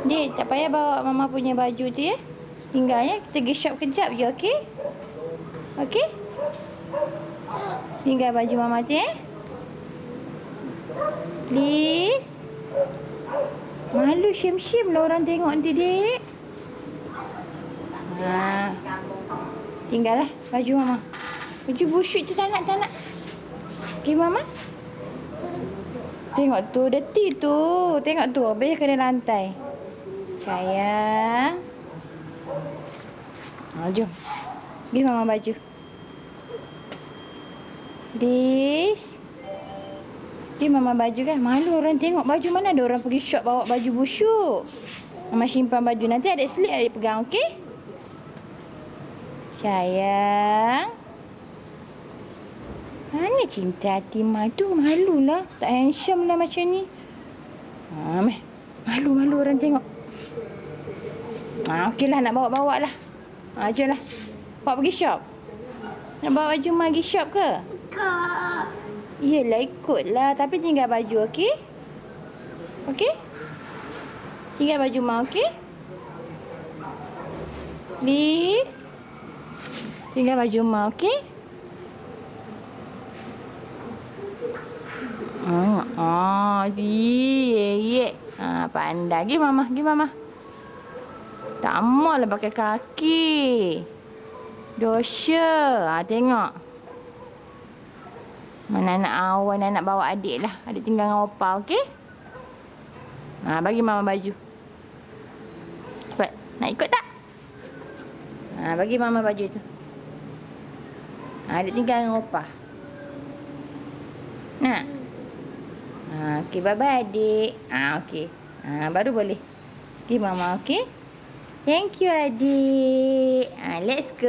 Dik, tak payah bawa mama punya baju tu ya. Tinggal ya. Kita pergi shop kejap je, okey? Okey? Tinggal baju mama tu ya. Please. Malu syim-syim lah orang tengok nanti, Dik. Ha. Tinggal lah baju mama. Baju busuk tu tak nak, tak nak. Pergi mama. Tengok tu, deti tu. Tengok tu, habis kena lantai. Sayang. Ha, jom. Mama baju. Please. Dia mama baju kan. Malu orang tengok baju mana ada orang pergi shop bawa baju busuk. Mama simpan baju. Nanti adik selit adik pegang, okey? Sayang. Mana cinta hati madu? Malulah. Tak handsome lah macam ni. Ha. Malu-malu orang tengok. Ha, okeylah nak bawa-bawa lah. Ha, jom lah. Bawa pergi shop. Nak bawa baju Mak pergi shop ke? Kak. Yelah ikutlah. Tapi tinggal baju, okey? Okey? Tinggal baju Mak, okey? Please. Tinggal baju Mak, okey? Hmm, oh, ye, ye. Ha, pandai. Gi mama, gi mama. Tak maulah pakai kaki. Dosa. Ha, tengok. Mana nak awan, nak bawa adik lah. Adik tinggal dengan opa, okey? Ha, bagi mama baju. Cepat. Nak ikut tak? Ha, bagi mama baju tu. Ha, adik tinggal dengan opa. Nak? Ha, okey, bye-bye adik. Ha, okey. Ha, baru boleh. Pergi mama, okey? Thank you adik. Ha, ah, let's go.